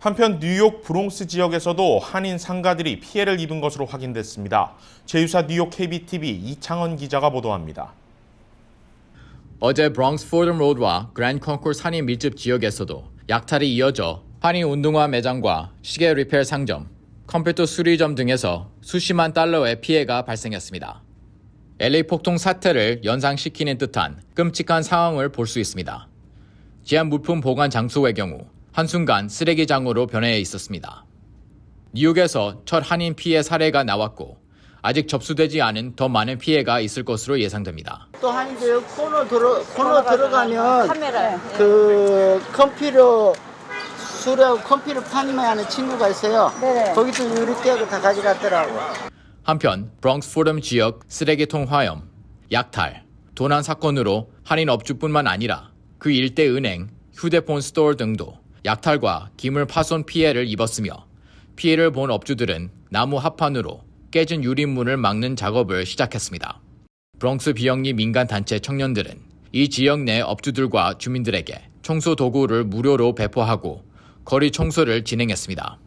한편 뉴욕 브롱스 지역에서도 한인 상가들이 피해를 입은 것으로 확인됐습니다. 제휴사 뉴욕 KBTV 이창원 기자가 보도합니다. 어제 브롱스 포덤 로드와 그랜드 컨코스 한인 밀집 지역에서도 약탈이 이어져 한인 운동화 매장과 시계 리페어 상점, 컴퓨터 수리점 등에서 수십만 달러의 피해가 발생했습니다. LA 폭동 사태를 연상시키는 듯한 끔찍한 상황을 볼 수 있습니다. 지한 물품 보관 장소의 경우 한순간 쓰레기장으로 변해 있었습니다. 뉴욕에서 첫 한인 피해 사례가 나왔고 아직 접수되지 않은 더 많은 피해가 있을 것으로 예상됩니다. 또 한이제 코너 들어 코너 들어가면 카메라. 그 컴퓨터 수리하고 컴퓨터 판매하는 친구가 있어요. 네네. 거기도 유리 깨고 다 가져갔더라고. 한편 브롱스 포럼 지역 쓰레기통 화염, 약탈, 도난 사건으로 한인 업주뿐만 아니라 그 일대 은행, 휴대폰 스토어 등도 약탈과 기물 파손 피해를 입었으며 피해를 본 업주들은 나무 합판으로 깨진 유리문을 막는 작업을 시작했습니다. 브롱스 비영리 민간 단체 청년들은 이 지역 내 업주들과 주민들에게 청소 도구를 무료로 배포하고 거리 청소를 진행했습니다.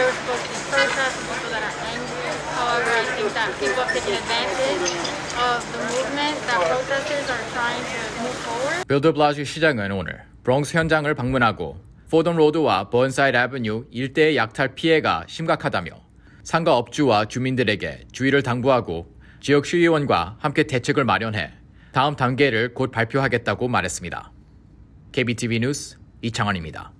There were supposed to protests and people that are angry. However, I think that people have taken advantage of the movement that protesters are trying to move forward. 빌드 블라주 시장은 오늘 브롱스 현장을 방문하고 포덤 로드와 번사이드 아베뉴 일대의 약탈 피해가 심각하다며 상가 업주와 주민들에게 주의를 당부하고 지역 시의원과 함께 대책을 마련해 다음 단계를 곧 발표하겠다고 말했습니다. KBTV 뉴스 이창원입니다.